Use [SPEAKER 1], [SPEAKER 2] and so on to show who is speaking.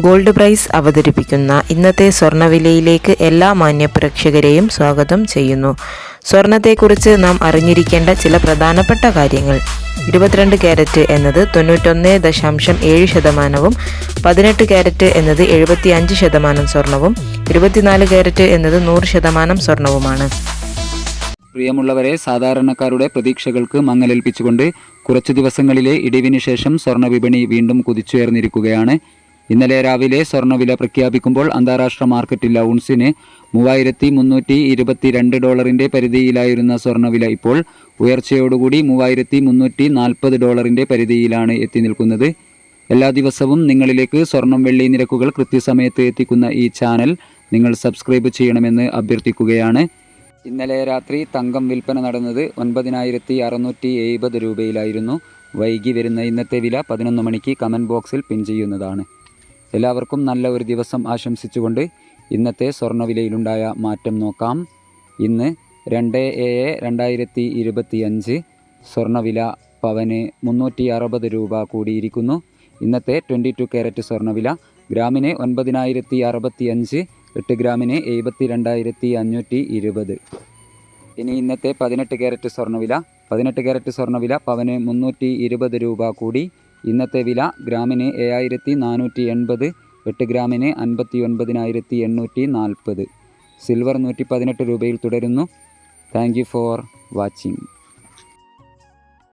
[SPEAKER 1] Gold price അവതരിപ്പിക്കുന്ന ഇന്നത്തെ സ്വർണവിലയിലേക്ക് എല്ലാ മാന്യപ്രേക്ഷകരെയും സ്വാഗതം ചെയ്യുന്നു. സ്വർണത്തെക്കുറിച്ച് നാം അറിഞ്ഞിരിക്കേണ്ട ചില പ്രധാനപ്പെട്ട കാര്യങ്ങൾ. ഇരുപത്തിരണ്ട് ക്യാരറ്റ് എന്നത് തൊണ്ണൂറ്റൊന്ന് ദശാംശം ഏഴ് ശതമാനവും പതിനെട്ട് ക്യാരറ്റ് എന്നത് എഴുപത്തി അഞ്ച് ശതമാനം സ്വർണവും ഇരുപത്തിനാല് ക്യാരറ്റ് എന്നത് നൂറ് ശതമാനം സ്വർണവുമാണ്.
[SPEAKER 2] പ്രിയമുള്ളവരെ സാധാരണക്കാരുടെ പ്രതീക്ഷകൾക്ക് മങ്ങലേൽപ്പിച്ചുകൊണ്ട് കുറച്ചു ദിവസങ്ങളിലെ ഇടിവിന് ശേഷം സ്വർണ വിപണി വീണ്ടും കുതിച്ചുയർന്നിരിക്കുകയാണ് ഇന്നലെ രാവിലെ സ്വർണവില പ്രഖ്യാപിക്കുമ്പോൾ അന്താരാഷ്ട്ര മാർക്കറ്റിൽ ഔൺസിന് മൂവായിരത്തി മുന്നൂറ്റി ഇരുപത്തിരണ്ട് ഡോളറിന്റെ പരിധിയിലായിരുന്ന സ്വർണവില ഇപ്പോൾ ഉയർച്ചയോടുകൂടി മൂവായിരത്തി മുന്നൂറ്റി നാൽപ്പത് ഡോളറിന്റെ പരിധിയിലാണ് എത്തി നിൽക്കുന്നത്. എല്ലാ ദിവസവും നിങ്ങളിലേക്ക് സ്വർണം വെള്ളി നിരക്കുകൾ കൃത്യസമയത്ത് എത്തിക്കുന്ന ഈ ചാനൽ നിങ്ങൾ സബ്സ്ക്രൈബ് ചെയ്യണമെന്ന് അഭ്യർത്ഥിക്കുകയാണ്. ഇന്നലെ രാത്രി തങ്കം വിൽപ്പന നടന്നത് ഒൻപതിനായിരത്തി അറുന്നൂറ്റി എഴുപത് രൂപയിലായിരുന്നു. വൈകി വരുന്ന ഇന്നത്തെ വില പതിനൊന്ന് മണിക്ക് കമന്റ് ബോക്സിൽ പിൻ ചെയ്യുന്നതാണ്. എല്ലാവർക്കും നല്ല ഒരു ദിവസം ആശംസിച്ചുകൊണ്ട് ഇന്നത്തെ സ്വർണവിലയിലുണ്ടായ മാറ്റം നോക്കാം. ഇന്ന് രണ്ട് ഏഴ് രണ്ടായിരത്തി ഇരുപത്തി അഞ്ച് സ്വർണവില പവന് മുന്നൂറ്റി അറുപത് രൂപ കൂടിയിരിക്കുന്നു. ഇന്നത്തെ ട്വന്റി ടു ക്യാരറ്റ് സ്വർണവില ഗ്രാമിന് ഒൻപതിനായിരത്തി അറുപത്തി അഞ്ച് എട്ട് ഗ്രാമിന് എഴുപത്തി രണ്ടായിരത്തി അഞ്ഞൂറ്റി ഇരുപത് ഇനി ഇന്നത്തെ പതിനെട്ട് കാരറ്റ് സ്വർണവില പതിനെട്ട് കാരറ്റ് സ്വർണവില പവന് മുന്നൂറ്റി ഇരുപത് രൂപ കൂടി ഇന്നത്തെ വില ഗ്രാമിന് ഏഴായിരത്തി നാനൂറ്റി എൺപത് എട്ട് ഗ്രാമിന് അൻപത്തി ഒൻപതിനായിരത്തി എണ്ണൂറ്റി നാൽപ്പത് സിൽവർ നൂറ്റി പതിനെട്ട് രൂപയിൽ തുടരുന്നു. Thank you for watching.